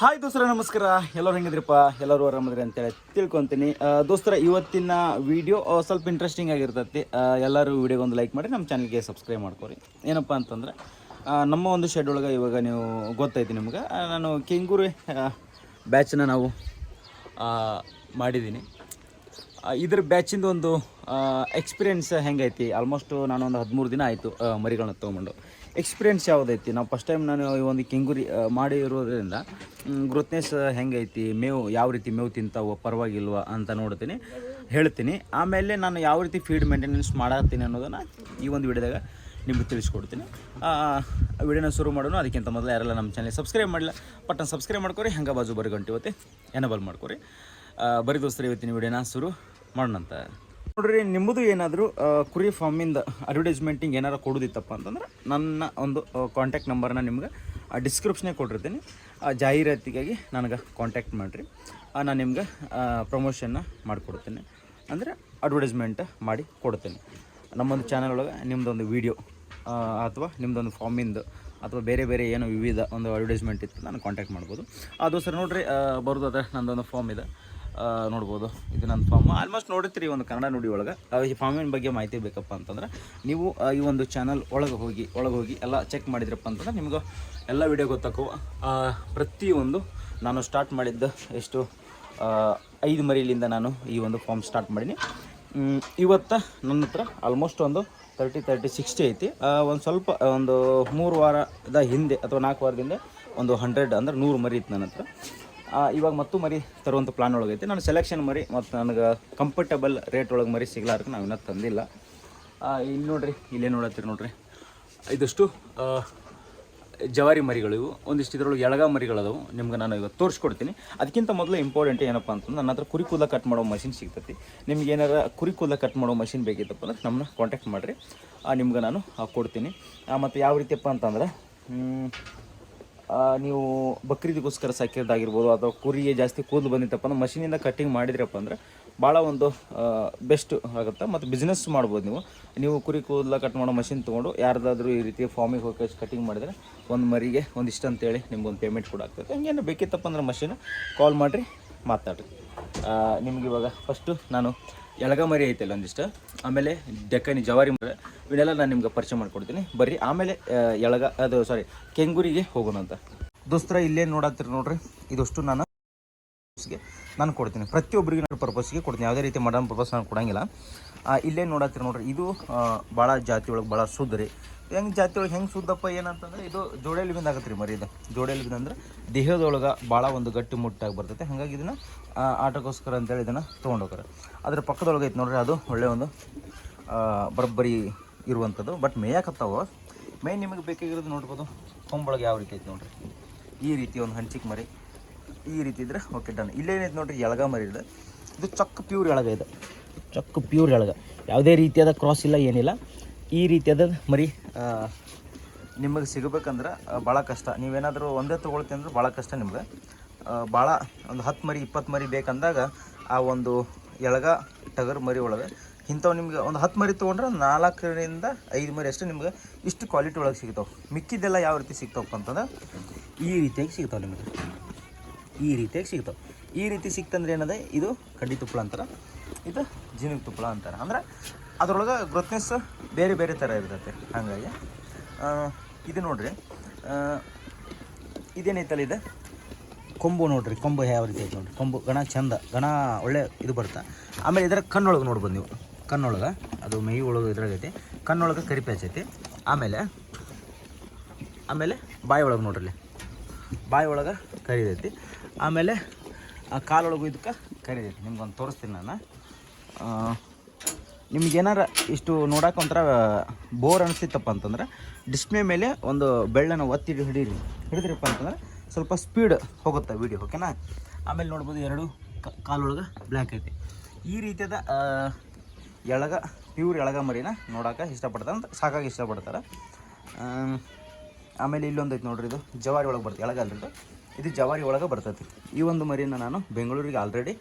Hi ದೋಸ್ತರ, ನಮಸ್ಕಾರ. ಎಲ್ಲರೂ ಹೆಂಗಿದ್ರಪ್ಪ? ಎಲ್ಲರೂ ಆರಾಮದ್ರಿ ಅಂತೇಳಿ ತಿಳ್ಕೊತೀನಿ. ದೋಸ್ತರ, ಇವತ್ತಿನ ವಿಡಿಯೋ ಸ್ವಲ್ಪ ಇಂಟ್ರೆಸ್ಟಿಂಗ್ ಆಗಿರ್ತೈತಿ. ಎಲ್ಲರೂ ವಿಡಿಯೋಗೆ ಒಂದು ಲೈಕ್ ಮಾಡಿ, ನಮ್ಮ ಚಾನಲ್ಗೆ ಸಬ್ಸ್ಕ್ರೈಬ್ ಮಾಡ್ಕೊರಿ. ಏನಪ್ಪ ಅಂತಂದ್ರೆ ನಮ್ಮ ಒಂದು ಶೆಡ್ ಒಳಗೆ ಇವಾಗ ನೀವು ಗೊತ್ತೈತಿ ನಿಮ್ಗೆ. ನಾನು ಕೆಂಗೂರು ಬ್ಯಾಚನ್ನ ನಾವು ಮಾಡಿದ್ದೀನಿ ಇದ್ರ ಬ್ಯಾಚಿಂದ ಒಂದು ಎಕ್ಸ್ಪೀರಿಯನ್ಸ್ ಹೆಂಗೈತಿ? ಆಲ್ಮೋಸ್ಟ್ ನಾನು ಒಂದು ಹದಿಮೂರು ದಿನ ಆಯಿತು ಮರಿಗಳನ್ನ ತೊಗೊಂಡು ಎಕ್ಸ್ಪೀರಿಯನ್ಸ್ ಯಾವುದೈತಿ? ನಾವು ಫಸ್ಟ್ ಟೈಮ್ ನಾನು ಈ ಒಂದು ಕೆಂಗುರಿ ಮಾಡಿ ಮಾಡಿರೋದ್ರಿಂದ ಗ್ರೋತ್ನೆಸ್ ಹೆಂಗೈತಿ? ಮೇವು ಯಾವ ರೀತಿ ಮೇವು ತಿಂತಾವೋ, ಪರವಾಗಿಲ್ವಾ ಅಂತ ನೋಡ್ತೀನಿ, ಹೇಳ್ತೀನಿ. ಆಮೇಲೆ ನಾನು ಯಾವ ರೀತಿ ಫೀಡ್ ಮೇಂಟೆನೆನ್ಸ್ ಮಾಡತ್ತೀನಿ ಅನ್ನೋದನ್ನು ಈ ಒಂದು ವಿಡಿಯೋದಾಗ ನಿಮಗೆ ತಿಳಿಸ್ಕೊಡ್ತೀನಿ. ವಿಡಿಯೋನ ಶುರು ಮಾಡೋಣ. ಅದಕ್ಕಿಂತ ಮೊದಲು ಯಾರೆಲ್ಲ ನಮ್ಮ ಚಾನಲ್ ಸಬ್ಸ್ಕ್ರೈಬ್ ಮಾಡಿಲ್ಲ ಬಟನ್ ಸಬ್ಸ್ಕ್ರೈಬ್ ಮಾಡ್ಕೊರಿ, ಹೆಂಗೆ ಬಾಜು ಬರೋ ಗಂಟೆ ಇವತ್ತೆ ಎನಬಲ್ ಮಾಡ್ಕೊರಿ. ಬರೀ ದೋಸ್ತರು, ಇವತ್ತಿನ ವಿಡಿಯೋನ ಶುರು ಮಾಡೋಣಂತ. ನೋಡ್ರಿ, ನಿಮ್ಮದು ಏನಾದರೂ ಕುರಿ ಫಾರ್ಮಿಂದ ಅಡ್ವರ್ಟೈಸ್ಮೆಂಟಿಂಗ್ ಏನಾರು ಕೊಡೋದಿತ್ತಪ್ಪ ಅಂತಂದ್ರೆ ನನ್ನ ಒಂದು ಕಾಂಟ್ಯಾಕ್ಟ್ ನಂಬರ್ನ ನಿಮ್ಗೆ ಡಿಸ್ಕ್ರಿಪ್ಷನ್ನೇ ಕೊಟ್ಟಿರ್ತೀನಿ. ಆ, ಜಾಹೀರಾತಿಗಾಗಿ ನನಗೆ ಕಾಂಟ್ಯಾಕ್ಟ್ ಮಾಡಿರಿ. ನಾನು ನಿಮ್ಗೆ ಪ್ರಮೋಷನ್ನ ಮಾಡಿಕೊಡ್ತೀನಿ. ಅಂದರೆ ಅಡ್ವರ್ಟೈಸ್ಮೆಂಟ್ ಮಾಡಿ ಕೊಡ್ತೀನಿ. ನಮ್ಮೊಂದು ಚಾನಲ್ ಒಳಗೆ ನಿಮ್ಮದೊಂದು ವೀಡಿಯೋ ಅಥವಾ ನಿಮ್ಮದೊಂದು ಫಾರ್ಮಿಂದು ಅಥವಾ ಬೇರೆ ಬೇರೆ ಏನೋ ವಿವಿಧ ಒಂದು ಅಡ್ವರ್ಟೈಸ್ಮೆಂಟ್ ಇತ್ತು, ನಾನು ಕಾಂಟ್ಯಾಕ್ಟ್ ಮಾಡ್ಬೋದು. ಅದು ಸರ್ ನೋಡಿರಿ ಬರೋದಾದ್ರೆ ನಂದೊಂದು ಫಾರ್ಮ್ ಇದೆ. ನೋಡ್ಬೋದು. ಇದು ನನ್ನ ಫಾರ್ಮ್ ಆಲ್ಮೋಸ್ಟ್ ನೋಡಿರ್ತೀರಿ ಒಂದು ಕನ್ನಡ ನುಡಿ ಒಳಗೆ. ಈ ಫಾರ್ಮಿನ ಬಗ್ಗೆ ಮಾಹಿತಿ ಬೇಕಪ್ಪ ಅಂತಂದ್ರೆ, ನೀವು ಈ ಒಂದು ಚಾನಲ್ ಒಳಗೆ ಹೋಗಿ ಒಳಗೆ ಹೋಗಿ ಎಲ್ಲ ಚೆಕ್ ಮಾಡಿದ್ರಪ್ಪ ಅಂತಂದ್ರೆ ನಿಮ್ಗೆ ಎಲ್ಲ ವಿಡಿಯೋ ಗೊತ್ತಾಗುವ ಪ್ರತಿಯೊಂದು ನಾನು ಸ್ಟಾರ್ಟ್ ಮಾಡಿದ್ದು ಎಷ್ಟು ಐದು ಮರಿಲಿಂದ ನಾನು ಈ ಒಂದು ಫಾರ್ಮ್ ಸ್ಟಾರ್ಟ್ ಮಾಡೀನಿ. ಇವತ್ತು ನನ್ನ ಹತ್ರ ಆಲ್ಮೋಸ್ಟ್ ಒಂದು ತರ್ಟಿ ತರ್ಟಿ ಸಿಕ್ಸ್ಟಿ ಐತಿ. ಒಂದು ಸ್ವಲ್ಪ, ಒಂದು ಮೂರು ವಾರದ ಹಿಂದೆ ಅಥವಾ ನಾಲ್ಕು ವಾರದಿಂದ ಒಂದು ಹಂಡ್ರೆಡ್ ಅಂದ್ರೆ ನೂರು ಮರಿ ಇತ್ತು ನನ್ನ ಹತ್ರ. ಇವಾಗ ಮತ್ತು ಮರಿ ತರುವಂಥ ಪ್ಲಾನ್ ಒಳಗೈತೆ. ನಾನು ಸೆಲೆಕ್ಷನ್ ಮರಿ ಮತ್ತು ನನಗೆ ಕಂಫರ್ಟಬಲ್ ರೇಟ್ ಒಳಗೆ ಮರಿ ಸಿಗ್ಲಾರ್ಕ ನಾವು ಇನ್ನೂ ತಂದಿಲ್ಲ. ಇಲ್ಲಿ ನೋಡ್ರಿ ಇಲ್ಲೇ ನೋಡತ್ತೀರಿ ನೋಡ್ರಿ. ಇದಷ್ಟು ಜವಾರಿ ಮರಿಗಳು ಇವು. ಒಂದಿಷ್ಟು ಇದರೊಳಗೆ ಎಳಗ ಮರಿಗಳದವು ನಿಮ್ಗೆ ನಾನು ಇವಾಗ ತೋರಿಸ್ಕೊಡ್ತೀನಿ. ಅದಕ್ಕಿಂತ ಮೊದಲು ಇಂಪಾರ್ಟೆಂಟ್ ಏನಪ್ಪ ಅಂತಂದ್ರೆ ನನ್ನ ಹತ್ರ ಕುರಿ ಕೂದಲ ಕಟ್ ಮಾಡೋ ಮಷಿನ್ ಸಿಗ್ತೈತಿ. ನಿಮ್ಗೆ ಏನಾರ ಕುರಿ ಕೂದಲ ಕಟ್ ಮಾಡೋ ಮಷಿನ್ ಬೇಕಿತ್ತಪ್ಪ ಅಂದ್ರೆ ನಮ್ಮನ್ನ ಕಾಂಟ್ಯಾಕ್ಟ್ ಮಾಡಿರಿ. ನಿಮ್ಗೆ ನಾನು ಕೊಡ್ತೀನಿ. ಮತ್ತು ಯಾವ ರೀತಿಯಪ್ಪ ಅಂತಂದ್ರೆ ನೀವು ಬಕ್ರೀದಿಗೋಸ್ಕರ ಸಾಕಿರೋದಾಗಿರ್ಬೋದು ಅಥವಾ ಕುರಿಗೆ ಜಾಸ್ತಿ ಕೂದಲು ಬಂದಿತ್ತಪ್ಪ ಅಂದ್ರೆ ಮಷಿನಿಂದ ಕಟ್ಟಿಂಗ್ ಮಾಡಿದ್ರಪ್ಪ ಅಂದ್ರೆ ಭಾಳ ಒಂದು ಬೆಸ್ಟ್ ಆಗುತ್ತೆ. ಮತ್ತು ಬಿಸ್ನೆಸ್ ಮಾಡ್ಬೋದು ನೀವು. ನೀವು ಕುರಿ ಕೂದಲ ಕಟ್ ಮಾಡೋ ಮಷಿನ್ ತೊಗೊಂಡು ಯಾರ್ದಾದ್ರೂ ಈ ರೀತಿ ಫಾರ್ಮಿಗೆ ಹೋಗಿ ಕಟಿಂಗ್ ಮಾಡಿದರೆ ಒಂದು ಮರಿಗೆ ಒಂದಿಷ್ಟು ಅಂತೇಳಿ ನಿಮ್ಗೊಂದು ಪೇಮೆಂಟ್ ಕೂಡ ಆಗ್ತದೆ. ಹಂಗೇನು ಬೇಕಿತ್ತಪ್ಪ ಅಂದ್ರೆ ಮಷಿನ್ ಕಾಲ್ ಮಾಡಿರಿ. ಮಾತಾಡ್ರಿ. ನಿಮ್ಗೆ ಇವಾಗ ಫಸ್ಟು ನಾನು ಎಳಗ ಮರಿ ಐತಲ್ಲ ಒಂದಿಷ್ಟು. ಆಮೇಲೆ ಡೆಕ್ಕನಿ ಜವಾರಿ ಮರ. ಇವನ್ನೆಲ್ಲ ನಾನು ನಿಮ್ಗೆ ಪರಿಚಯ ಮಾಡ್ಕೊಡ್ತೀನಿ. ಬರ್ರಿ, ಆಮೇಲೆ ಎಳಗ ಅದು ಸಾರಿ ಕೆಂಗೂರಿಗೆ ಹೋಗೋಣ ಅಂತ. ದೋಸ್ತರ, ಇಲ್ಲೇ ನೋಡತ್ತೀರಿ ನೋಡ್ರಿ. ಇದಷ್ಟು ನಾನು ನಾನು ಕೊಡ್ತೀನಿ. ಪ್ರತಿಯೊಬ್ಬರಿಗೆ ನಾನು ಪರ್ಪಸ್ಗೆ ಕೊಡ್ತೀನಿ. ಯಾವುದೇ ರೀತಿ ಮಾಡರ್ನ್ ಪರ್ಪಸ್ ನಾನು ಕೊಡೋಂಗಿಲ್ಲ. ಇಲ್ಲೇ ನೋಡತ್ತೀರಿ ನೋಡ್ರಿ. ಇದು ಭಾಳ ಜಾತಿ ಒಳಗೆ ಭಾಳ ಶುದ್ಧ ರೀ ಹೆಂಗೆ ಜಾತಿ ಒಳಗೆ ಹೆಂಗೆ ಸುದ್ದಪ್ಪ ಏನಂತಂದ್ರೆ ಇದು ಜೋಡೆಯಲ್ಲಿ ಬಿಂದ ಆಗತ್ತೆ ರೀ ಮರಿ ಇದು. ಜೋಡೇಲಿ ಬಿಂದ ಅಂದ್ರೆ ದೇಹದೊಳಗೆ ಭಾಳ ಒಂದು ಗಟ್ಟಿ ಮುಟ್ಟಾಗಿ ಬರ್ತೈತೆ. ಹಾಗಾಗಿ ಇದನ್ನು ಆಟಕ್ಕೋಸ್ಕರ ಅಂತೇಳಿ ಇದನ್ನು ತೊಗೊಂಡೋಗ್ತಾರೆ. ಅದ್ರ ಪಕ್ಕದೊಳಗೆ ಐತೆ ನೋಡ್ರಿ, ಅದು ಒಳ್ಳೆಯ ಒಂದು ಬರಬ್ಬರಿ ಇರುವಂಥದ್ದು ಬಟ್ ಮೇಯಕತ್ತಾವ. ಮೇನ್ ನಿಮಗೆ ಬೇಕಾಗಿರೋದು ನೋಡ್ಬೋದು ಕೊಂಬೊಳಗೆ ಯಾವ ರೀತಿ ಐತೆ ನೋಡ್ರಿ. ಈ ರೀತಿ ಒಂದು ಹಂಚಿಕೆ ಮರಿ. ಈ ರೀತಿ ಇದ್ರೆ ಓಕೆ ಡನ್ ಇಲ್ಲೇನೈತೆ ನೋಡ್ರಿ, ಎಳಗ ಮರಿ ಇದೆ. ಇದು ಚಕ್ ಪ್ಯೂರ್ ಎಳಗ ಇದೆ. ಚಕ್ ಪ್ಯೂರ್ ಎಳಗ. ಯಾವುದೇ ರೀತಿಯಾದ ಕ್ರಾಸ್ ಇಲ್ಲ, ಏನಿಲ್ಲ. ಈ ರೀತಿಯಾದ ಮರಿ ನಿಮಗೆ ಸಿಗಬೇಕಂದ್ರೆ ಭಾಳ ಕಷ್ಟ. ನೀವೇನಾದರೂ ಒಂದೇ ತೊಗೊಳ್ತೀನಿ ಅಂದ್ರೆ ಭಾಳ ಕಷ್ಟ ನಿಮ್ಗೆ. ಭಾಳ ಒಂದು ಹತ್ತು ಮರಿ, ಇಪ್ಪತ್ತು ಮರಿ ಬೇಕಂದಾಗ ಆ ಒಂದು ಎಳಗ, ಟಗರ್ ಮರಿ ಒಳಗೆ ಇಂಥವು ನಿಮ್ಗೆ ಒಂದು ಹತ್ತು ಮರಿ ತೊಗೊಂಡ್ರೆ ನಾಲ್ಕರಿಂದ ಐದು ಮರಿ ಅಷ್ಟು ನಿಮ್ಗೆ ಇಷ್ಟು ಕ್ವಾಲಿಟಿ ಒಳಗೆ ಸಿಗ್ತಾವೆ. ಮಿಕ್ಕಿದ್ದೆಲ್ಲ ಯಾವ ರೀತಿ ಸಿಗ್ತಾವಪ್ಪ ಅಂತಂದ್ರೆ ಈ ರೀತಿಯಾಗಿ ಸಿಗ್ತಾವೆ ನಿಮಗೆ. ಈ ರೀತಿಯಾಗಿ ಸಿಗ್ತಾವೆ. ಈ ರೀತಿ ಸಿಕ್ತಂದ್ರೆ ಏನದೆ? ಇದು ಕಡ್ಡಿ ತುಪ್ಪಳ ಅಂತಾರೆ. ಇದು ಜೀನಿಗೆ ತುಪ್ಪಳ ಅಂತಾರೆ. ಅಂದ್ರೆ ಅದ್ರೊಳಗೆ ಗ್ರೋತ್ನೆಸ್ ಬೇರೆ ಬೇರೆ ಥರ ಇರ್ತೈತೆ. ಹಾಗಾಗಿ ಇದು ನೋಡಿರಿ ಇದೇನೈತಲ್ಲ ಇದು? ಕೊಂಬು ನೋಡಿರಿ, ಕೊಂಬು ಯಾವ ರೀತಿ ಐತೆ ನೋಡಿರಿ. ಕೊಂಬು ಗಣ ಚಂದ ಗಣ ಒಳ್ಳೆ ಇದು ಬರುತ್ತೆ. ಆಮೇಲೆ ಇದರ ಕಣ್ಣೊಳಗೆ ನೋಡ್ಬೋದು ನೀವು. ಕಣ್ಣೊಳಗೆ, ಅದು ಮೈ ಒಳಗೆ ಇದ್ರಾಗೈತಿ ಕಣ್ಣೊಳಗೆ ಕರಿ ಆಮೇಲೆ ಆಮೇಲೆ ಬಾಯಿ ಒಳಗೆ ನೋಡ್ರಿ. ಬಾಯಿ ಒಳಗೆ ಕರಿದೈತಿ ಆಮೇಲೆ ಕಾಲೊಳಗು ಇದಕ್ಕೆ ಕರಿದೈತಿ ನಿಮ್ಗೊಂದು ತೋರಿಸ್ತೀನಿ ನಾನು. ನಿಮ್ಗೇನಾರ ಇಷ್ಟು ನೋಡೋಕೆ ಒಂಥರ ಬೋರ್ ಅನಿಸ್ತಿತ್ತಪ್ಪ ಅಂತಂದ್ರೆ ಡಿಸ್ಪ್ಲೇ ಮೇಲೆ ಒಂದು ಬೆಳ್ಳನ್ನು ಒತ್ತಿ ಹಿಡೀರಿ. ಹಿಡಿದ್ರಪ್ಪ ಅಂತಂದ್ರೆ ಸ್ವಲ್ಪ ಸ್ಪೀಡ್ ಹೋಗುತ್ತೆ ವೀಡಿಯೋ ಓಕೆನಾ ಆಮೇಲೆ ನೋಡ್ಬೋದು ಎರಡು ಕಾಲೊಳಗೆ ಬ್ಲ್ಯಾಕ್ ಐತಿ. ಈ ರೀತಿಯಾದ ಎಳಗ ಪ್ಯೂರ್ ಎಳಗ ಮರಿನ ನೋಡೋಕೆ ಇಷ್ಟಪಡ್ತಾರೆ ಅಂತ ಸಾಕಾಗಿ ಇಷ್ಟಪಡ್ತಾರೆ. ಆಮ್, ಆಮೇಲೆ ಇಲ್ಲೊಂದು ಐತೆ ನೋಡ್ರಿ ಇದು ಜವಾರಿ ಒಳಗೆ ಬರ್ತದೆ ಎಳಗ ಅಲ್ರಿ ಇದು. ಜವಾರಿ ಒಳಗೆ ಬರ್ತೈತಿ. ಈ ಒಂದು ಮರಿನ ನಾನು ಬೆಂಗಳೂರಿಗೆ ಆಲ್ರೆಡಿ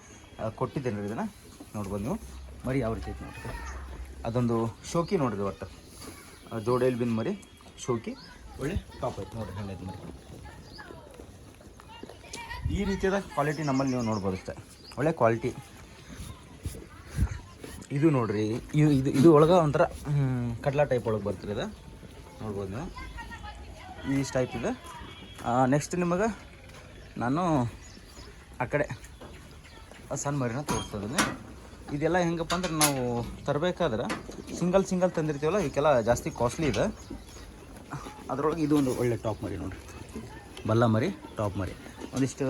ಕೊಟ್ಟಿದ್ದೇನೆ ಇದನ್ನು. ನೋಡ್ಬೋದು ನೀವು. ಮರಿ ಯಾವ ರೀತಿ ಐತೆ ನೋಡ್ರಿ? ಅದೊಂದು ಶೋಕಿ ನೋಡ್ರಿ ಒಟ್ಟು. ಜೋಡೇಲಿ ಬಿನ್ ಮರಿ, ಶೋಕಿ. ಒಳ್ಳೆ ಟಾಪ್ ಐತೆ ನೋಡ್ರಿ ಹೆಣ್ಣೈತೆ ಮರಿ. ಈ ರೀತಿಯಾದ ಕ್ವಾಲಿಟಿ ನಮ್ಮಲ್ಲಿ ನೀವು ನೋಡ್ಬೋದು ಅಷ್ಟೇ. ಒಳ್ಳೆ ಕ್ವಾಲಿಟಿ ಇದು ನೋಡ್ರಿ ಇದು ಇದು ಇದು ಒಳಗೆ ಒಂಥರ ಕಡ್ಲ ಟೈಪ್ ಒಳಗೆ ಬರ್ತೀರಿ ಇದು. ನೋಡ್ಬೋದು ನೀವು. ಈ ಟೈಪ್ ಇದೆ. ನೆಕ್ಸ್ಟ್ ನಿಮಗೆ ನಾನು ಆ ಕಡೆ ಸಣ್ಣ ಮರಿನ ತೋರಿಸ್ತದೆ ಇದೆಲ್ಲ ಹೆಂಗಪ್ಪ ಅಂದ್ರೆ ನಾವು ತರಬೇಕಾದ್ರೆ ಸಿಂಗಲ್ ಸಿಂಗಲ್ ತಂದಿರ್ತೀವಲ್ಲ ಈಗೆಲ್ಲ ಜಾಸ್ತಿ ಕಾಸ್ಟ್ಲಿ ಇದೆ. ಅದರೊಳಗೆ ಇದು ಒಂದು ಒಳ್ಳೆ ಟಾಪ್ ಮರಿ ನೋಡಿರಿ. ಬಲ್ಲ ಮರಿ ಟಾಪ್ ಮರಿ. ಒಂದಿಷ್ಟು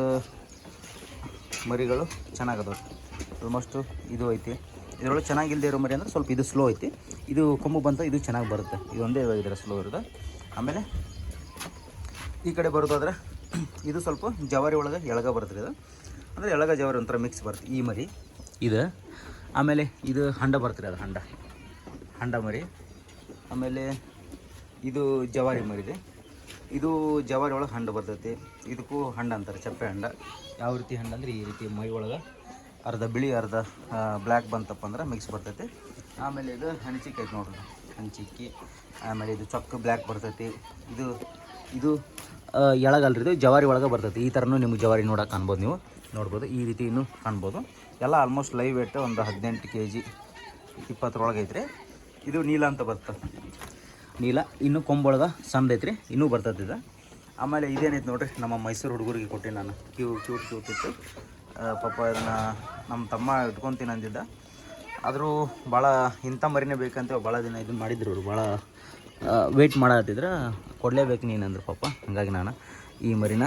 ಮರಿಗಳು ಚೆನ್ನಾಗದವು ಆಲ್ಮೋಸ್ಟು ಇದು ಐತಿ. ಇದರೊಳಗೆ ಚೆನ್ನಾಗಿಲ್ಲದೆ ಇರೋ ಮರಿ ಅಂದ್ರೆ ಸ್ವಲ್ಪ ಇದು ಸ್ಲೋ ಐತಿ. ಇದು ಕೊಂಬು ಬಂತ, ಇದು ಚೆನ್ನಾಗಿ ಬರುತ್ತೆ. ಇದು ಒಂದೇ ಇದರ ಸ್ಲೋ ಇರೋದು. ಆಮೇಲೆ ಈ ಕಡೆ ಬರೋದಾದ್ರೆ ಇದು ಸ್ವಲ್ಪ ಜವಾರಿ ಒಳಗೆ ಎಳಗ ಬರುತ್ತೆ ಇದು. ಅಂದರೆ ಎಳಗ ಜವಾರಿ ಒಂಥರ ಮಿಕ್ಸ್ ಬರುತ್ತೆ ಈ ಮರಿ. ಇದು. ಆಮೇಲೆ ಇದು ಹಂಡ ಬರ್ತೀರಿ ಅದು ಹಂಡ. ಹಂಡ ಮರಿ. ಆಮೇಲೆ ಇದು ಜವಾರಿ ಮರಿದೆ. ಇದು ಜವಾರಿ ಒಳಗೆ ಹಂಡ ಬರ್ತೈತಿ. ಇದಕ್ಕೂ ಹಂಡ ಅಂತಾರೆ, ಚಪ್ಪೆ ಹಂಡ. ಯಾವ ರೀತಿ ಹಂಡ ಅಂದರೆ ಈ ರೀತಿ ಮೈ ಒಳಗೆ ಅರ್ಧ ಬಿಳಿ, ಅರ್ಧ ಬ್ಲ್ಯಾಕ್ ಬಂತಪ್ಪ ಅಂದ್ರೆ ಮಿಕ್ಸ್ ಬರ್ತೈತಿ. ಆಮೇಲೆ ಇದು ಹಂಚಿಕ್ಕಿ ಐತೆ ನೋಡ್ರಿ. ಹಂಚಿಕ್ಕಿ ಆಮೇಲೆ ಇದು ಚೊಕ್ಕ ಬ್ಲ್ಯಾಕ್ ಬರ್ತೈತಿ. ಇದು ಇದು ಎಳಗಲ್ರಿ. ಇದು ಜವಾರಿ ಒಳಗೆ ಬರ್ತೈತಿ. ಈ ಥರನೂ ನಿಮ್ಗೆ ಜವಾರಿ ನೋಡೋಕೆ ಕಾಣ್ಬೋದು ನೀವು. ನೋಡ್ಬೋದು. ಈ ರೀತಿ ಇನ್ನೂ ಕಾಣ್ಬೋದು. ಎಲ್ಲ ಆಲ್ಮೋಸ್ಟ್ ಲೈವ್ ವೇಟ್ ಒಂದು ಹದಿನೆಂಟು ಕೆ ಜಿ ಇಪ್ಪತ್ತರೊಳಗೆ ಐತ್ರಿ. ಇದು ನೀಲ ಅಂತ ಬರ್ತದೆ. ನೀಲ ಇನ್ನೂ ಕೊಂಬೊಳಗೆ ಸಣ್ಣ ಐತ್ರಿ ಇನ್ನೂ ಬರ್ತದೆ ಇದು. ಆಮೇಲೆ ಇದೇನೈತೆ ನೋಡಿರಿ ನಮ್ಮ ಮೈಸೂರು ಹುಡುಗರಿಗೆ ಕೊಟ್ಟೆ ನಾನು. ಕ್ಯೂ ಕ್ಯೂಟ್ ಆ, ಪಾಪ ಇದನ್ನ ನಮ್ಮ ತಮ್ಮ ಇಟ್ಕೊತೀನಿ ಅಂದಿದ್ದ. ಆದರೂ ಭಾಳ ಇಂಥ ಮರಿನೇ ಬೇಕಂತ ಭಾಳ ದಿನ ಇದನ್ನು ಮಾಡಿದ್ರು ಅವರು. ಭಾಳ ವೆಯ್ಟ್ ಮಾಡತ್ತಿದ್ರೆ ಕೊಡಲೇಬೇಕು ನೀನು ಅಂದ್ರು ಪಾಪ. ಹಾಗಾಗಿ ನಾನು ಈ ಮರಿನ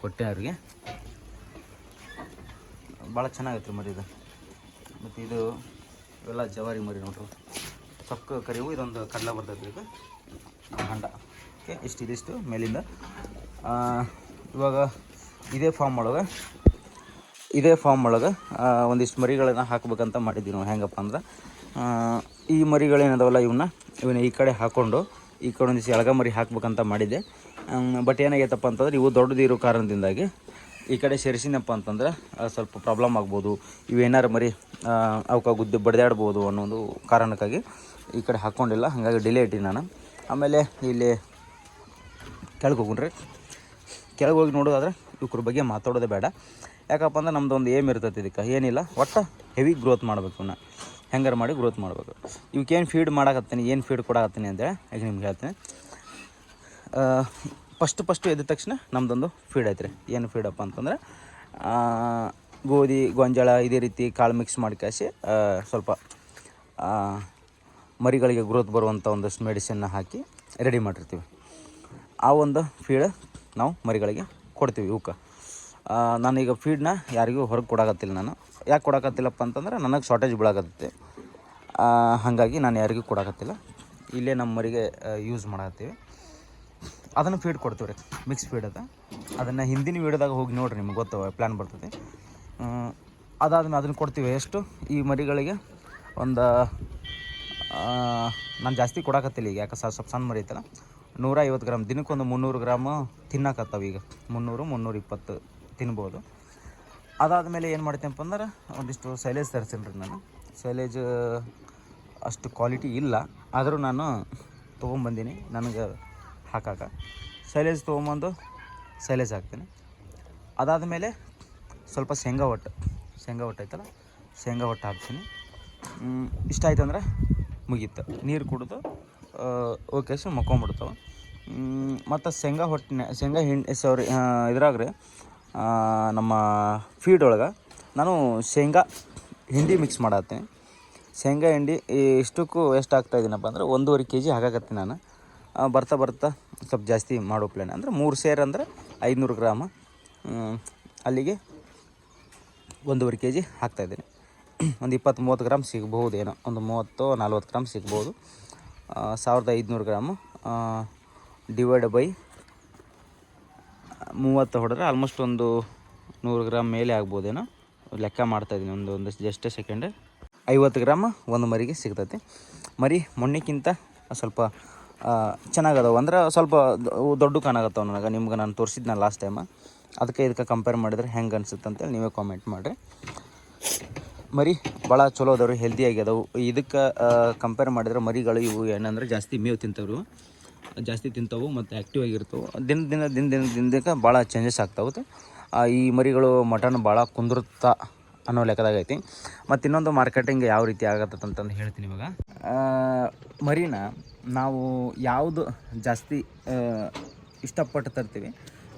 ಕೊಟ್ಟೆ ಅವ್ರಿಗೆ. ಭಾಳ ಚೆನ್ನಾಗೈತೆ ರೀ ಮರಿ ಇದು. ಮತ್ತು ಇದು ಇವೆಲ್ಲ ಜವಾರಿ ಮರಿ ನೋಡ್ರಿ. ಚೊಕ್ಕ ಕರಿವು, ಇದೊಂದು ಕಡಲ ಬರ್ತೈತೆ ಇದು. ಹಂಡ. ಓಕೆ, ಇಷ್ಟು, ಇದಿಷ್ಟು ಮೇಲಿಂದ. ಇವಾಗ ಇದೇ ಫಾರ್ಮ್ ಒಳಗೆ, ಇದೇ ಫಾರ್ಮ್ ಒಳಗೆ ಒಂದಿಷ್ಟು ಮರಿಗಳನ್ನ ಹಾಕ್ಬೇಕಂತ ಮಾಡಿದ್ದೀವಿ ನಾವು. ಹೆಂಗಪ್ಪ ಅಂದ್ರೆ ಈ ಮರಿಗಳೇನದವಲ್ಲ ಇವನ್ನ ಇವನ್ನ ಈ ಕಡೆ ಹಾಕ್ಕೊಂಡು ಈ ಕಡೆ ಒಂದಿಷ್ಟು ಎಳಗ ಮರಿ ಹಾಕ್ಬೇಕಂತ ಮಾಡಿದ್ದೆ. ಬಟ್ ಏನಾಗೈತಪ್ಪ ಅಂತಂದ್ರೆ ಇವು ದೊಡ್ಡದಿರೋ ಕಾರಣದಿಂದಾಗಿ ಈ ಕಡೆ ಸೇರಿಸಿನಪ್ಪ ಅಂತಂದ್ರೆ ಸ್ವಲ್ಪ ಪ್ರಾಬ್ಲಮ್ ಆಗ್ಬೋದು. ಇವೇನಾರು ಮರಿ ಅವಕ್ಕೆ ಗುದ್ದಿ ಬಡ್ದಾಡ್ಬೋದು ಅನ್ನೋ ಒಂದು ಕಾರಣಕ್ಕಾಗಿ ಈ ಕಡೆ ಹಾಕ್ಕೊಂಡಿಲ್ಲ ಹಾಗಾಗಿ ಡಿಲೇ ಇಟ್ಟಿ ನಾನು. ಆಮೇಲೆ ಇಲ್ಲಿ ಕೆಳಗೆ ಹೋಗ್ರಿ ಕೆಳಗೆ ಹೋಗಿ ನೋಡೋದಾದ್ರೆ ಇವ್ರ ಬಗ್ಗೆ ಮಾತಾಡೋದೇ ಬೇಡ. ಯಾಕಪ್ಪ ಅಂದ್ರೆ ನಮ್ದು ಒಂದು ಏಮ್ ಇರ್ತೈತೆ ಇದಕ್ಕೆ. ಏನಿಲ್ಲ, ಒಟ್ಟು ಹೆವಿ ಗ್ರೋತ್ ಮಾಡಬೇಕು ಇವನ್ನ ಹೆಂಗಾರು ಮಾಡಿ ಗ್ರೋತ್ ಮಾಡಬೇಕು. ಇವಕ್ಕೇನು ಫೀಡ್ ಮಾಡಕತ್ತೀನಿ, ಏನು ಫೀಡ್ ಕೊಡಕತ್ತೀನಿ ಅಂತೇಳಿ ಈಗ ನಿಮ್ಗೆ ಹೇಳ್ತೀನಿ. ಫಸ್ಟ್ ಫಸ್ಟು ಎದ್ದ ತಕ್ಷಣ ನಮ್ಮದೊಂದು ಫೀಡ್ ಐತ್ರಿ. ಏನು ಫೀಡಪ್ಪ ಅಂತಂದ್ರೆ ಗೋಧಿ, ಗೊಂಜಾಳ ಇದೇ ರೀತಿ ಕಾಳು ಮಿಕ್ಸ್ ಮಾಡಿ ಕಾಸಿ ಸ್ವಲ್ಪ ಮರಿಗಳಿಗೆ ಗ್ರೋತ್ ಬರುವಂಥ ಒಂದಷ್ಟು ಮೆಡಿಸಿನ್ನ ಹಾಕಿ ರೆಡಿ ಮಾಡಿರ್ತೀವಿ. ಆ ಒಂದು ಫೀಡ್ ನಾವು ಮರಿಗಳಿಗೆ ಕೊಡ್ತೀವಿ ಇವಕ್ಕೆ ನಾನೀಗ ಫೀಡ್ನ ಯಾರಿಗೂ ಹೊರಗೆ ಕೊಡಾಕತ್ತಿಲ್ಲ ನಾನು. ಯಾಕೆ ಕೊಡಾಕತ್ತಿಲ್ಲಪ್ಪ ಅಂತಂದ್ರೆ, ನನಗೆ ಶಾರ್ಟೇಜ್ ಬೀಳಾಕತ್ತೆ ಹಾಗಾಗಿ ನಾನು ಯಾರಿಗೂ ಕೊಡಾಕತ್ತಿಲ್ಲ. ಇಲ್ಲೇ ನಮ್ಮ ಮರಿಗೆ ಯೂಸ್ ಮಾಡತ್ತೀವಿ ಅದನ್ನು ಫೀಡ್ ಕೊಡ್ತೀವಿ ರೀ ಮಿಕ್ಸ್ ಫೀಡ್ ಅದ. ಅದನ್ನು ಹಿಂದಿನ ವೀಡಿಯೋದಾಗ ಹೋಗಿ ನೋಡಿರಿ ನಿಮ್ಗೆ ಗೊತ್ತು ಪ್ಲ್ಯಾನ್ ಬರ್ತದೆ. ಅದಾದ್ಮೇಲೆ ಅದನ್ನು ಕೊಡ್ತೀವಿ ಎಷ್ಟು? ಈ ಮರಿಗಳಿಗೆ ಒಂದು ನಾನು ಜಾಸ್ತಿ ಕೊಡಕತ್ತಿಲ್ಲ ಈಗ, ಯಾಕೆ ಸ್ವಲ್ಪ ಸಣ್ಣ ಮರಿ ಐತಲ್ಲ. ನೂರ ಐವತ್ತು ಗ್ರಾಮ್, ದಿನಕ್ಕೊಂದು ಮುನ್ನೂರು ಗ್ರಾಮ್ ತಿನ್ನಕತ್ತಾವ ಈಗ. ಮುನ್ನೂರು ಮುನ್ನೂರು ಇಪ್ಪತ್ತು ತಿನ್ಬೋದು. ಅದಾದಮೇಲೆ ಏನು ಮಾಡ್ತೀನಪ್ಪ ಅಂದ್ರೆ ಒಂದಿಷ್ಟು ಸೈಲೇಜ್ ತರಿಸ್ತೀನಿ ರೀ ನಾನು. ಸೈಲೇಜ್ ಅಷ್ಟು ಕ್ವಾಲಿಟಿ ಇಲ್ಲ. ಆದರೂ ನಾನು ತೊಗೊಂಬಂದೀನಿ. ನನಗೆ ಹಾಕಾಕ. ಸೈಲೇಜ್ ತೊಗೊಂಬಂದು ಸೈಲೇಜ್ ಹಾಕ್ತೀನಿ. ಅದಾದಮೇಲೆ ಸ್ವಲ್ಪ ಶೇಂಗಾ ಒಟ್ಟು. ಶೇಂಗಾ ಒಟ್ಟು ಐತಲ್ಲ ಶೇಂಗಾ ಒಟ್ಟು ಹಾಕ್ತೀನಿ. ಇಷ್ಟ ಆಯ್ತು ಅಂದ್ರೆ ಮುಗೀತು. ನೀರು ಕುಡಿದು ಓಕೆ ಸೊ ಮಕ್ಕೊಂಬಿಡ್ತಾವೆ. ಮತ್ತು ಶೇಂಗಾ ಹೊಟ್ಟಿನ, ಶೇಂಗಾ ಹಿಂಡಿ ಸಾರಿ ಇದ್ರಾಗ ನಮ್ಮ ಫೀಡ್ ಒಳಗೆ ನಾನು ಶೇಂಗಾ ಹಿಂಡಿ ಮಿಕ್ಸ್ ಮಾಡತ್ತೀನಿ. ಶೇಂಗಾ ಹಿಂಡಿ ಇಷ್ಟಕ್ಕೂ ಎಷ್ಟು ಆಗ್ತಾಯಿದ್ದೀನಪ್ಪ ಅಂದ್ರೆ ಒಂದೂವರೆ ಕೆ ಜಿ ಹಾಕಾಕತ್ತೀನಿ ನಾನು. ಬರ್ತಾ ಬರ್ತಾ ಸ್ವಲ್ಪ ಜಾಸ್ತಿ ಮಾಡೋ ಪ್ಲ್ಯಾನ್ ಅಂದರೆ ಮೂರು ಸೇರ್ ಅಂದರೆ ಐದುನೂರು ಗ್ರಾಮ ಅಲ್ಲಿಗೆ ಒಂದೂವರೆ ಕೆ ಜಿ ಹಾಕ್ತಾಯಿದ್ದೀನಿ ಒಂದು ಇಪ್ಪತ್ತು ಮೂವತ್ತು ಗ್ರಾಮ್ ಸಿಗ್ಬೋದು ಏನೋ, ಒಂದು ಮೂವತ್ತು ನಲ್ವತ್ತು ಗ್ರಾಮ್ ಸಿಗ್ಬೋದು ಸಾವಿರದ ಐದುನೂರು ಗ್ರಾಮು ಡಿವೈಡ್ ಬೈ ಮೂವತ್ತು ಹೊಡೆದ್ರೆ ಆಲ್ಮೋಸ್ಟ್ ಒಂದು ನೂರು ಗ್ರಾಮ್ ಮೇಲೆ ಆಗ್ಬೋದೇನೋ ಲೆಕ್ಕ ಮಾಡ್ತಾಯಿದ್ದೀನಿ ಒಂದು ಒಂದು ಜಸ್ಟ್ ಸೆಕೆಂಡ್ ಐವತ್ತು ಗ್ರಾಮ್ ಒಂದು ಮರಿಗೆ ಸಿಗ್ತೈತಿ. ಮರಿ ಮೊನ್ನೆಕ್ಕಿಂತ ಸ್ವಲ್ಪ ಚೆನ್ನಾಗದವು. ಅಂದ್ರೆ ಸ್ವಲ್ಪ ದೊಡ್ಡ ಕಾಣಾಗತ್ತವ ನನಗೆ. ನಿಮ್ಗೆ ನಾನು ತೋರಿಸಿದ್ನ ಲಾಸ್ಟ್ ಟೈಮ ಅದಕ್ಕೆ ಇದಕ್ಕೆ ಕಂಪೇರ್ ಮಾಡಿದ್ರೆ ಹೆಂಗೆ ಅನ್ಸುತ್ತೆ ಅಂತೇಳಿ ನೀವೇ ಕಾಮೆಂಟ್ ಮಾಡಿರಿ. ಮರಿ, ಭಾಳ ಚಲೋ ಅದಾವ್ರಿ ಹೆಲ್ದಿಯಾಗಿ ಆಗ್ಯದವು. ಇದಕ್ಕೆ ಕಂಪೇರ್ ಮಾಡಿದ್ರೆ ಮರಿಗಳು ಇವು ಏನಂದ್ರೆ ಜಾಸ್ತಿ ಮೇವು ತಿಂತವ್ರು. ಜಾಸ್ತಿ ತಿಂತವು ಮತ್ತು ಆ್ಯಕ್ಟಿವ್ ಆಗಿರ್ತವೆ. ದಿನ ದಿನ ದಿನ ದಿನ, ದಿನಕ್ಕೆ ಭಾಳ ಚೇಂಜಸ್ ಆಗ್ತಾವೆ ಈ ಮರಿಗಳು ಮಟನ್ ಭಾಳ ಕುಂದಿರುತ್ತಾ ಅನ್ನೋ ಲೆಕ್ಕದಾಗೈತಿ ಮತ್ತು ಇನ್ನೊಂದು ಮಾರ್ಕೆಟಿಂಗ್ ಯಾವ ರೀತಿ ಆಗತ್ತಂತಂದು ಹೇಳ್ತೀನಿ ಇವಾಗ. ಮರಿನ ನಾವು ಯಾವುದು ಜಾಸ್ತಿ ಇಷ್ಟಪಟ್ಟು ತರ್ತೀವಿ,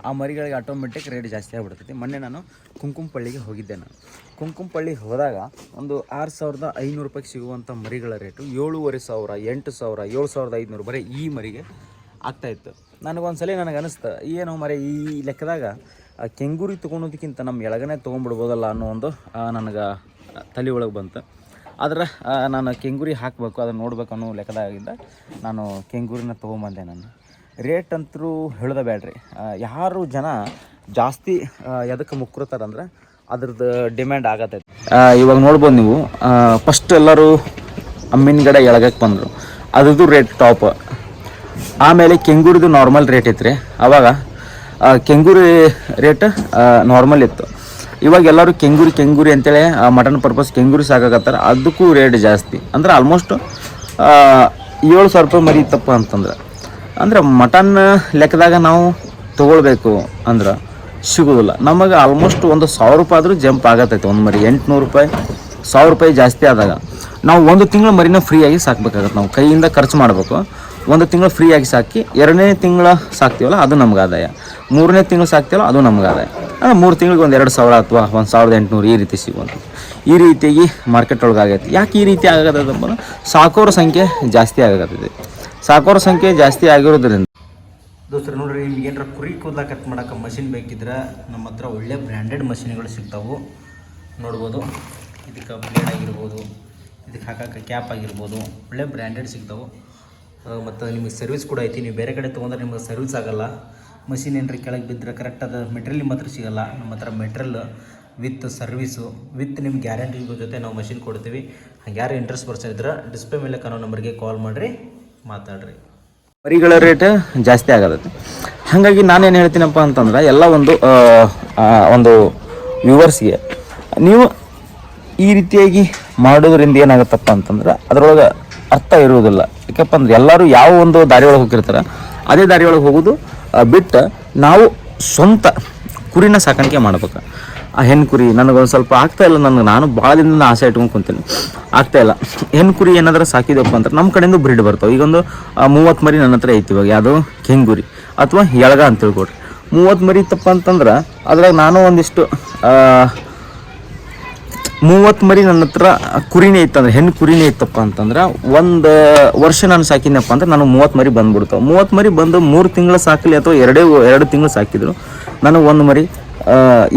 ಆ ಮರಿಗಳಿಗೆ ಆಟೋಮೆಟಿಕ್ ರೇಟ್ ಜಾಸ್ತಿ ಆಗಿಬಿಡ್ತೈತಿ. ಮೊನ್ನೆ ನಾನು ಕುಂಕುಮಪಳ್ಳಿಗೆ ಹೋಗಿದ್ದೆ ನಾನು. ಕುಂಕುಮಪಳ್ಳಿಗೆ ಹೋದಾಗ ಒಂದು ಆರು ಸಾವಿರದ ಐನೂರು ರೂಪಾಯಿಗೆ ಸಿಗುವಂಥ ಮರಿಗಳ ರೇಟು ಏಳೂವರೆ ಸಾವಿರ, ಎಂಟು ಸಾವಿರ, ಏಳು ಸಾವಿರದ ಐದುನೂರು ಬರೀ ಈ ಮರಿಗೆ ಆಗ್ತಾಯಿತ್ತು ನನಗೊಂದ್ಸಲ ನನಗೆ ಅನಿಸ್ತು, ಏನು ಮರೆ, ಈ ಲೆಕ್ಕದಾಗ ಕೆಂಗೂರಿ ತೊಗೊಳೋದಕ್ಕಿಂತ ನಮ್ಮ ಎಳಗನೆ ತೊಗೊಂಡ್ಬಿಡ್ಬೋದಲ್ಲ ಅನ್ನೋ ಒಂದು ನನಗೆ ತಲೆ ಒಳಗೆ ಬಂತು. ಆದ್ರೆ ನಾನು ಕೆಂಗುರಿ ಹಾಕಬೇಕು, ಅದನ್ನು ನೋಡ್ಬೇಕು ಅನ್ನೋ ಲೆಕ್ಕದಾಗಿದ್ದ ನಾನು ಕೆಂಗುರಿನ ತೊಗೊಂಬಂದೆ ನಾನು. ರೇಟ್ ಅಂತರೂ ಹೇಳ್ದೆ ಬೇಡ್ರಿ ಯಾರು ಜನ ಜಾಸ್ತಿ ಎದಕ್ಕೆ ಮುಕ್ರತಾರಂದ್ರೆ ಅದ್ರದ್ದು ಡಿಮ್ಯಾಂಡ್ ಆಗತ್ತೈತಿ ಇವಾಗ ನೋಡ್ಬೋದು ನೀವು ಫಸ್ಟ್ ಎಲ್ಲರೂ ಅಮ್ಮಿನ ಅಮ್ಮಿನಗಡೆ ಎಳಗಕ್ಕೆ ಬಂದರು. ಅದ್ರದ್ದು ರೇಟ್ ಟಾಪ್ ಆಮೇಲೆ ಕೆಂಗುರಿದು ನಾರ್ಮಲ್ ರೇಟ್ ಐತ್ರಿ. ಅವಾಗ ಕೆಂಗುರಿ ಕೆಂಗೂರಿ ರೇಟ್ ನಾರ್ಮಲ್ ಇತ್ತು. ಇವಾಗ ಎಲ್ಲರೂ ಕೆಂಗೂರಿ ಕೆಂಗೂರಿ ಅಂತೇಳಿ ಮಟನ್ ಪರ್ಪಸ್ ಕೆಂಗೂರಿ ಸಾಕಾಗತ್ತಾರ ಅದಕ್ಕೂ ರೇಟ್ ಜಾಸ್ತಿ. ಅಂದ್ರೆ ಆಲ್ಮೋಸ್ಟ್ ಏಳು ಸಾವಿರ ರೂಪಾಯಿ ಮರಿ ಇತ್ತಪ್ಪ ಅಂತಂದ್ರೆ. ಅಂದ್ರೆ ಮಟನ್ ಲೆಕ್ಕದಾಗ ನಾವು ತೊಗೊಳ್ಬೇಕು ಅಂದ್ರೆ ಸಿಗೋದಿಲ್ಲ. ನಮಗೆ ಆಲ್ಮೋಸ್ಟ್ ಒಂದು ಸಾವಿರ ರೂಪಾಯಿ ಆದರೂ ಜಂಪ್ ಆಗತ್ತೈತೆ ಒಂದು ಮರಿ. ಎಂಟುನೂರು ರೂಪಾಯಿ, ಸಾವಿರ ರೂಪಾಯಿ ಜಾಸ್ತಿ ಆದಾಗ. ನಾವು ಒಂದು ತಿಂಗಳು ಮರಿನ ಫ್ರೀಯಾಗಿ ಸಾಕಬೇಕಾಗತ್ತೆ. ನಾವು ಕೈಯಿಂದ ಖರ್ಚು ಮಾಡಬೇಕು. ಒಂದು ತಿಂಗಳು ಫ್ರೀಯಾಗಿ ಸಾಕಿ ಎರಡನೇ ತಿಂಗಳ ಸಾಕ್ತೀವಲ್ಲ, ಅದು ನಮ್ಗೆ ಆದಾಯ. ಮೂರನೇ ತಿಂಗಳು ಸಾಕ್ತೀವಲ್ಲ, ಅದು ನಮ್ಗೆ ಆದಾಯ. ಅಂದರೆ ಮೂರು ತಿಂಗಳಿಗೆ ಒಂದು ಎರಡು ಸಾವಿರ ಅಥವಾ ಒಂದು ಸಾವಿರದ ಎಂಟುನೂರು ಈ ರೀತಿ ಸಿಗುವಂಥದ್ದು. ಈ ರೀತಿಯಾಗಿ ಮಾರ್ಕೆಟ್ ಒಳಗೆ ಆಗೈತೆ. ಯಾಕೆ ಈ ರೀತಿ ಆಗತ್ತದಪ್ಪ ಸಾಕೋರ ಸಂಖ್ಯೆ ಜಾಸ್ತಿ ಆಗತ್ತೈತಿ ಸಾಕೋರ ಸಂಖ್ಯೆ ಜಾಸ್ತಿ ಆಗಿರೋದ್ರಿಂದ. ದೋಸ್ತರು, ನೋಡ್ರಿ, ನಿಮ್ಗೆ ಏನಾರ ಕುರಿ ಕೂದಲ ಕಟ್ ಮಾಡೋಕೆ ಮಷಿನ್ ಬೇಕಿದ್ರೆ ನಮ್ಮ ಹತ್ರ ಒಳ್ಳೆ ಬ್ರ್ಯಾಂಡೆಡ್ ಮಷಿನ್ಗಳು ಸಿಗ್ತಾವೆ. ನೋಡ್ಬೋದು. ಇದಕ್ಕೆ ಬ್ಲೇಡ್ ಆಗಿರ್ಬೋದು, ಇದಕ್ಕೆ ಹಾಕೋಕೆ ಕ್ಯಾಪ್ ಆಗಿರ್ಬೋದು, ಒಳ್ಳೆ ಬ್ರ್ಯಾಂಡೆಡ್ ಸಿಗ್ತಾವೆ. ಮತ್ತು ನಿಮಗೆ ಸರ್ವಿಸ್ ಕೂಡ ಐತಿ. ನೀವು ಬೇರೆ ಕಡೆ ತೊಗೊಂಡ್ರೆ ನಿಮಗೆ ಸರ್ವಿಸ್ ಆಗೋಲ್ಲ. ಮಷಿನ್ ಏನಾರ ಕೆಳಗೆ ಬಿದ್ದರೆ ಕರೆಕ್ಟ್ ಅದು ಮೆಟೀರಿಯಲ್ ಮಾತ್ರ ಸಿಗೋಲ್ಲ. ನಮ್ಮ ಹತ್ರ ಮೆಟ್ರಿಯಲ್ ವಿತ್ ಸರ್ವಿಸು ವಿತ್ ನಿಮ್ಮ ಗ್ಯಾರಂಟಿ ಜೊತೆ ನಾವು ಮಷಿನ್ ಕೊಡ್ತೀವಿ. ಹಂಗೆ ಯಾರು ಇಂಟ್ರೆಸ್ಟ್ ಪರ್ಸನ್ ಇದ್ರೆ ಡಿಸ್ಪ್ಲೇ ಮೇಲೆ ಕಾನೋ ನಂಬರ್ಗೆ ಕಾಲ್ ಮಾಡಿರಿ, ಮಾತಾಡ್ರಿ. ಮರಿಗಳ ರೇಟ್ ಜಾಸ್ತಿ ಆಗತ್ತೆ. ಹಾಗಾಗಿ ನಾನೇನು ಹೇಳ್ತೀನಪ್ಪ ಅಂತಂದ್ರೆ, ಎಲ್ಲ ಒಂದು ಒಂದು ವ್ಯೂವರ್ಸ್ಗೆ ನೀವು ಈ ರೀತಿಯಾಗಿ ಮಾಡೋದ್ರಿಂದ ಏನಾಗತ್ತಪ್ಪ ಅಂತಂದ್ರೆ, ಅದರೊಳಗೆ ಅರ್ಥ ಇರುವುದಿಲ್ಲ. ಯಾಕಪ್ಪ ಅಂದ್ರೆ ಎಲ್ಲರೂ ಯಾವ ಒಂದು ದಾರಿ ಒಳಗೆ ಹೋಗಿರ್ತಾರೆ, ಅದೇ ದಾರಿ ಒಳಗೆ ಹೋಗೋದು ಬಿಟ್ಟು ನಾವು ಸ್ವಂತ ಕುರಿನ ಸಾಕಾಣಿಕೆ ಮಾಡ್ಬೇಕು. ಆ ಹೆಣ್ಣು ಕುರಿ ನನಗೊಂದು ಸ್ವಲ್ಪ ಆಗ್ತಾ ಇಲ್ಲ, ನನಗೆ ನಾನು ಭಾಳ ದಿನದಿಂದ ಆಸೆ ಇಟ್ಕೊಂಡು ಕುಂತೀನಿ. ಆಗ್ತಾ ಇಲ್ಲ. ಹೆಣ್ಣು ಕುರಿ ಏನಾದರೂ ಸಾಕಿದಪ್ಪ ಅಂದ್ರೆ ನಮ್ಮ ಕಡೆಯಿಂದ ಬ್ರೀಡ್ ಬರ್ತಾವೆ. ಈಗೊಂದು ಮೂವತ್ತು ಮರಿ ನನ್ನ ಹತ್ರ ಐತಿ ಇವಾಗ, ಯಾವುದು? ಕೆಂಗುರಿ ಅಥವಾ ಎಳಗ ಅಂತ ತಿಳ್ಕೊಡ್ರಿ ಮೂವತ್ತು ಮರಿ ಇತ್ತಪ್ಪ ಅಂತಂದ್ರೆ ಅದ್ರಾಗ ನಾನು ಒಂದಿಷ್ಟು ಮೂವತ್ತು ಮರಿ ನನ್ನ ಹತ್ರ ಕುರಿನೇ ಇತ್ತಂದ್ರೆ ಹೆಣ್ಣು ಕುರಿನೇ ಇತ್ತಪ್ಪ ಅಂತಂದ್ರೆ, ಒಂದು ವರ್ಷ ನಾನು ಸಾಕಿನಪ್ಪ ಅಂದ್ರೆ ನಾನು ಮೂವತ್ತು ಮರಿ ಬಂದ್ಬಿಡ್ತಾವೆ ಮೂವತ್ತು ಮರಿ ಬಂದು ಮೂರು ತಿಂಗಳು ಸಾಕಲಿ ಅಥವಾ ಎರಡೇ ಎರಡು ತಿಂಗಳು ಸಾಕಿದ್ರು, ನನಗೆ ಒಂದು ಮರಿ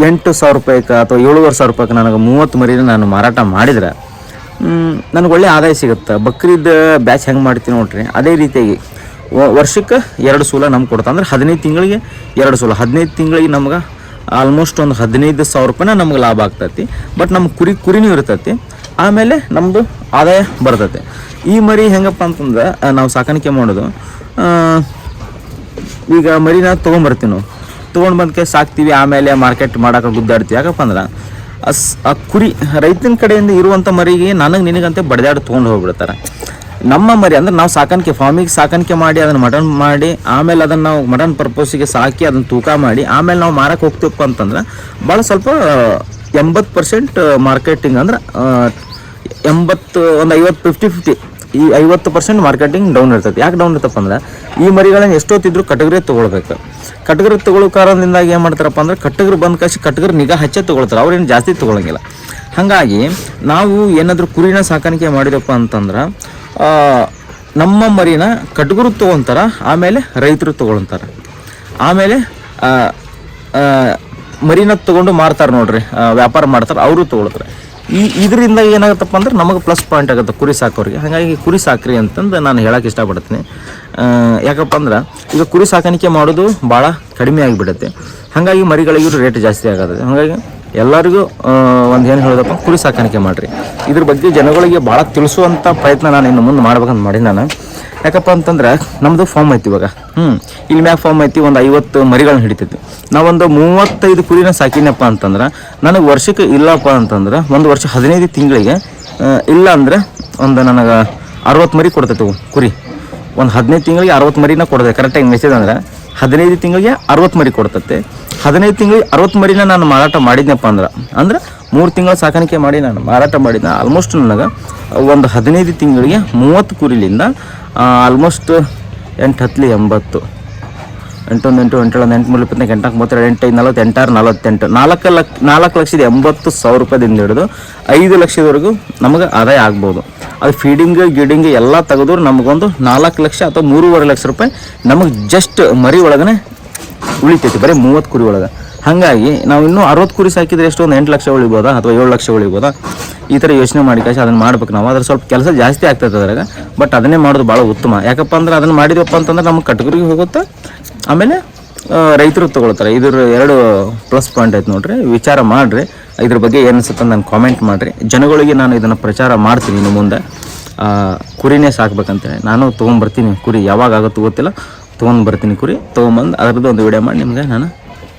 ಎಂಟು ಸಾವಿರ ರೂಪಾಯಿಗೆ ಅಥವಾ ಏಳುವರೆ ಸಾವಿರ ರೂಪಾಯಿಗೆ ನನಗೆ ಮೂವತ್ತು ಮರಿನ ನಾನು ಮಾರಾಟ ಮಾಡಿದ್ರೆ ನನಗೆ ಒಳ್ಳೆ ಆದಾಯ ಸಿಗುತ್ತೆ. ಬಕ್ರೀದ್ ಬ್ಯಾಚ್ ಹೆಂಗೆ ಮಾಡ್ತೀನಿ ನೋಡ್ರಿ, ಅದೇ ರೀತಿಯಾಗಿ ವರ್ಷಕ್ಕೆ ಎರಡು ಸೂಲ ನಮ್ಗೆ ಕೊಡ್ತಾ ಅಂದ್ರೆ ಹದಿನೈದು ತಿಂಗಳಿಗೆ ಎರಡು ಸೂಲ, ಹದಿನೈದು ತಿಂಗಳಿಗೆ ನಮ್ಗೆ ಆಲ್ಮೋಸ್ಟ್ ಒಂದು ಹದಿನೈದು ಸಾವಿರ ರೂಪಾಯಿನ ನಮ್ಗೆ ಲಾಭ ಆಗ್ತೈತಿ. ಬಟ್ ನಮ್ಮ ಕುರಿ, ಕುರಿನೂ ಇರ್ತೈತಿ. ಆಮೇಲೆ ನಮ್ಮದು ಆದಾಯ ಬರ್ತೈತಿ. ಈ ಮರಿ ಹೆಂಗಪ್ಪ ಅಂತಂದ್ರೆ ನಾವು ಸಾಕಾಣಿಕೆ ಮಾಡೋದು. ಈಗ ಮರಿನ ತೊಗೊಂಬರ್ತೀವಿ ನಾವು. ತೊಗೊಂಡು ಬಂದಕ್ಕೆ ಸಾಕ್ತೀವಿ, ಆಮೇಲೆ ಮಾರ್ಕೆಟ್ ಮಾಡೋಕೆ ಗುದ್ದಾಡ್ತೀವಿ. ಯಾಕಪ್ಪ ಅಂದ್ರೆ, ಅಸ್, ಆ ಕುರಿ ರೈತನ ಕಡೆಯಿಂದ ಇರುವಂಥ ಮರಿಗೆ ನನಗೆ ನಿನಗಂತೆ ಬಡ್ದಾಡಿ ತೊಗೊಂಡು ಹೋಗ್ಬಿಡ್ತಾರೆ. ನಮ್ಮ ಮರಿ ಅಂದ್ರೆ ನಾವು ಸಾಕಾಣಿಕೆ ಫಾರ್ಮಿಗೆ ಸಾಕಾಣಿಕೆ ಮಾಡಿ ಅದನ್ನು ಮಟನ್ ಮಾಡಿ, ಆಮೇಲೆ ಅದನ್ನು ನಾವು ಮಟನ್ ಪರ್ಪೋಸಿಗೆ ಸಾಕಿ ಅದನ್ನು ತೂಕ ಮಾಡಿ, ಆಮೇಲೆ ನಾವು ಮಾರಕ್ಕೆ ಹೋಗ್ತೀವಪ್ಪ ಅಂತಂದ್ರೆ ಭಾಳ ಸ್ವಲ್ಪ ಎಂಬತ್ತು ಪರ್ಸೆಂಟ್ ಮಾರ್ಕೆಟಿಂಗ್ ಅಂದ್ರೆ ಎಂಬತ್ತು, ಒಂದು ಐವತ್ತು ಫಿಫ್ಟಿ ಫಿಫ್ಟಿ ಈ ಐವತ್ತು ಪರ್ಸೆಂಟ್ ಮಾರ್ಕೆಟಿಂಗ್ ಡೌನ್ ಇರ್ತೈತೆ. ಯಾಕೆ ಡೌನ್ ಇರ್ತಪ್ಪ ಅಂದ್ರೆ ಈ ಮರಿಗಳನ್ನ ಎಷ್ಟೊತ್ತಿದ್ರು ಕಟಗರಿ ತೊಗೊಳ್ಬೇಕು. ಕಟಗರಿ ತೊಗೊಳ್ಳೋ ಕಾರಣದಿಂದಾಗಿ ಏನು ಮಾಡ್ತಾರಪ್ಪ ಅಂದ್ರೆ ಕಟಗರು ಬಂದ ಕಾಶಿ ಕಟಗರು ನಿಗಾ ಹಚ್ಚೇ ತೊಗೊಳ್ತಾರೆ. ಅವ್ರೇನು ಜಾಸ್ತಿ ತೊಗೊಳಂಗಿಲ್ಲ. ಹಾಗಾಗಿ ನಾವು ಏನಾದರೂ ಕುರಿನ ಸಾಕಾಣಿಕೆ ಮಾಡಿದಪ್ಪ ಅಂತಂದ್ರೆ ನಮ್ಮ ಮರಿನ ಕಟ್ಗುರು ತೊಗೊತಾರ, ಆಮೇಲೆ ರೈತರು ತೊಗೊಳ್ತಾರೆ. ಆಮೇಲೆ ಮರಿನ ತಗೊಂಡು ಮಾರ್ತಾರೆ ನೋಡ್ರಿ ವ್ಯಾಪಾರ ಮಾಡ್ತಾರೆ, ಅವರು ತೊಗೊಳ್ತಾರೆ. ಈ, ಇದರಿಂದ ಏನಾಗುತ್ತಪ್ಪ ಅಂದ್ರೆ ನಮಗೆ ಪ್ಲಸ್ ಪಾಯಿಂಟ್ ಆಗುತ್ತೆ ಕುರಿ ಸಾಕೋರಿಗೆ. ಹಾಗಾಗಿ ಕುರಿ ಸಾಕ್ರಿ ಅಂತಂದು ನಾನು ಹೇಳಕ್ಕೆ ಇಷ್ಟಪಡ್ತೀನಿ. ಯಾಕಪ್ಪ ಅಂದ್ರೆ ಈಗ ಕುರಿ ಸಾಕಾಣಿಕೆ ಮಾಡೋದು ಭಾಳ ಕಡಿಮೆ ಆಗಿಬಿಡುತ್ತೆ. ಹಾಗಾಗಿ ಮರಿಗಳಿಗೂ ರೇಟ್ ಜಾಸ್ತಿ ಆಗುತ್ತೆ. ಹಾಗಾಗಿ ಎಲ್ಲರಿಗೂ ಒಂದು ಏನು ಹೇಳೋದಪ್ಪ? ಕುರಿ ಸಾಕಾಣಿಕೆ ಮಾಡಿರಿ. ಇದ್ರ ಬಗ್ಗೆ ಜನಗಳಿಗೆ ಭಾಳ ತಿಳಿಸುವಂಥ ಪ್ರಯತ್ನ ನಾನು ಇನ್ನು ಮುಂದೆ ಮಾಡ್ಬೇಕಂತ ಮಾಡಿ ನಾನು. ಯಾಕಪ್ಪ ಅಂತಂದ್ರೆ ನಮ್ಮದು ಫಾರ್ಮ್ ಐತಿ ಇವಾಗ. ಹ್ಞೂ ಇಲ್ಲಿ ಮ್ಯಾಗ ಫಾರ್ಮ್ ಐತಿ ಒಂದು ಐವತ್ತು ಮರಿಗಳನ್ನ ಹಿಡಿತೈತಿ ನಾವೊಂದು ಮೂವತ್ತೈದು ಕುರಿನ ಸಾಕಿನಪ್ಪ ಅಂತಂದ್ರೆ, ನನಗೆ ವರ್ಷಕ್ಕೆ ಇಲ್ಲಪ್ಪ ಅಂತಂದ್ರೆ, ಒಂದು ವರ್ಷ ಹದಿನೈದು ತಿಂಗಳಿಗೆ ಇಲ್ಲ ಅಂದ್ರೆ ಒಂದು ನನಗೆ ಅರವತ್ತು ಮರಿ ಕೊಡ್ತೈತೆ ಕುರಿ. ಒಂದು ಹದಿನೈದು ತಿಂಗಳಿಗೆ ಅರವತ್ತು ಮರಿನ ಕೊಡ್ತೈತೆ. ಕರೆಕ್ಟಾಗಿ ಮೆಸೇಜ್ ಅಂದ್ರೆ ಹದಿನೈದು ತಿಂಗಳಿಗೆ ಅರವತ್ತು ಮರಿ ಕೊಡ್ತತೆ. ಹದಿನೈದು ತಿಂಗಳಿಗೆ ಅರವತ್ತು ಮರಿನ ನಾನು ಮಾರಾಟ ಮಾಡಿದ್ನಪ್ಪ ಅಂದ್ರೆ ಅಂದ್ರೆ ಮೂರು ತಿಂಗಳ ಸಾಕಾಣಿಕೆ ಮಾಡಿ ನಾನು ಮಾರಾಟ ಮಾಡಿದ್ನ. ಆಲ್ಮೋಸ್ಟ್ ನನಗೆ ಒಂದು ಹದಿನೈದು ತಿಂಗಳಿಗೆ ಮೂವತ್ತು ಕುರಿಲಿಂದ ಆಲ್ಮೋಸ್ಟ್ ಎಂಟು ಹತ್ತಲಿ ಎಂಬತ್ತು. ಎಂಟೊಂದು ಎಂಟು ಎಂಟೇಳು ಎಂಟು ಮೂರು ಇಪ್ಪತ್ತನಾಲ್ಕು ಎಂಟು ಮೂವತ್ತೆರಡು, ಎಂಟು, ಐದು ನಲವತ್ತು ಎಂಟಾರು ನಲವತ್ತೆಂಟು. ನಾಲ್ಕು ಲಕ್ಷ ನಾಲ್ಕು ಲಕ್ಷದ ಎಂಬತ್ತು ಸಾವಿರ ರೂಪಾಯಿದಿಂದ ಹಿಡಿದು ಐದು ಲಕ್ಷದವರೆಗೂ ನಮಗೆ ಆದಾಯ ಆಗ್ಬೋದು. ಅದು ಫೀಡಿಂಗ್ ಗಿಡಿಂಗ್ ಎಲ್ಲ ತೆಗೆದ್ರು ನಮಗೊಂದು ನಾಲ್ಕು ಲಕ್ಷ ಅಥವಾ ಮೂರುವರೆ ಲಕ್ಷ ರೂಪಾಯಿ ನಮಗೆ ಜಸ್ಟ್ ಮರಿ ಒಳಗನೆ ಉಳಿತೈತಿ, ಬರೀ ಮೂವತ್ತು ಕುರಿ ಒಳಗೆ. ಹಾಗಾಗಿ ನಾವು ಇನ್ನೂ ಅರವತ್ತು ಕುರಿ ಸಾಕಿದ್ರೆ ಎಷ್ಟು? ಒಂದು ಎಂಟು ಲಕ್ಷ ಉಳಿಬೋದಾ ಅಥವಾ ಏಳು ಲಕ್ಷ ಉಳಿಬೋದಾ? ಈ ಥರ ಯೋಚನೆ ಮಾಡಿ ಕಾಶಿ ಅದನ್ನು ಮಾಡ್ಬೇಕು ನಾವು. ಅದ್ರ ಸ್ವಲ್ಪ ಕೆಲಸ ಜಾಸ್ತಿ ಆಗ್ತದೆ ಅದ್ರಾಗ. ಬಟ್ ಅದನ್ನೇ ಮಾಡೋದು ಭಾಳ ಉತ್ತಮ. ಯಾಕಪ್ಪ ಅಂದ್ರೆ ಅದನ್ನು ಮಾಡಿದ್ವಪ್ಪ ಅಂತಂದ್ರೆ ನಮ್ಗೆ ಕಟ್ಗರಿಗೆ ಹೋಗುತ್ತೆ ಆಮೇಲೆ ರೈತರು ತೊಗೊಳ್ತಾರೆ. ಇದ್ರ ಎರಡು ಪ್ಲಸ್ ಪಾಯಿಂಟ್ ಐತೆ ನೋಡ್ರಿ. ವಿಚಾರ ಮಾಡಿರಿ. ಇದ್ರ ಬಗ್ಗೆ ಏನು ಅನ್ಸುತ್ತೆ ನಾನು ಕಾಮೆಂಟ್ ಮಾಡಿರಿ. ಜನಗಳಿಗೆ ನಾನು ಇದನ್ನು ಪ್ರಚಾರ ಮಾಡ್ತೀನಿ ಇನ್ನು ಮುಂದೆ. ಕುರಿನೇ ಸಾಕ್ಬೇಕಂತೇಳಿ. ನಾನು ತೊಗೊಂಡ್ಬರ್ತೀನಿ ಕುರಿ. ಯಾವಾಗ ಆಗುತ್ತೋ ಗೊತ್ತಿಲ್ಲ. ತೊಗೊಂಡು ಬರ್ತೀನಿ ಕುರಿ. ತೊಗೊಂಬಂದು ಅದರದ್ದು ಒಂದು ವಿಡಿಯೋ ಮಾಡಿ ನಿಮಗೆ ನಾನು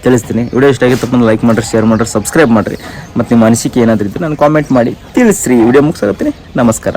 ತಿಳಿಸ್ತೀನಿ. ವಿಡಿಯೋ ಇಷ್ಟ ಆಗಿತ್ತಪ್ಪ ಲೈಕ್ ಮಾಡಿರಿ ಶೇರ್ ಮಾಡಿರಿ ಸಬ್ಸ್ಕ್ರೈಬ್ ಮಾಡಿರಿ. ಮತ್ತು ನಿಮ್ಮ ಅನಿಸಿಕೆ ಏನಾದರೂ ಇದ್ದರೆ ನಾನು ಕಾಮೆಂಟ್ ಮಾಡಿ ತಿಳಿಸ್ರಿ. ವಿಡಿಯೋ ಮುಗಿಸ್ತೀನಿ ನಮಸ್ಕಾರ.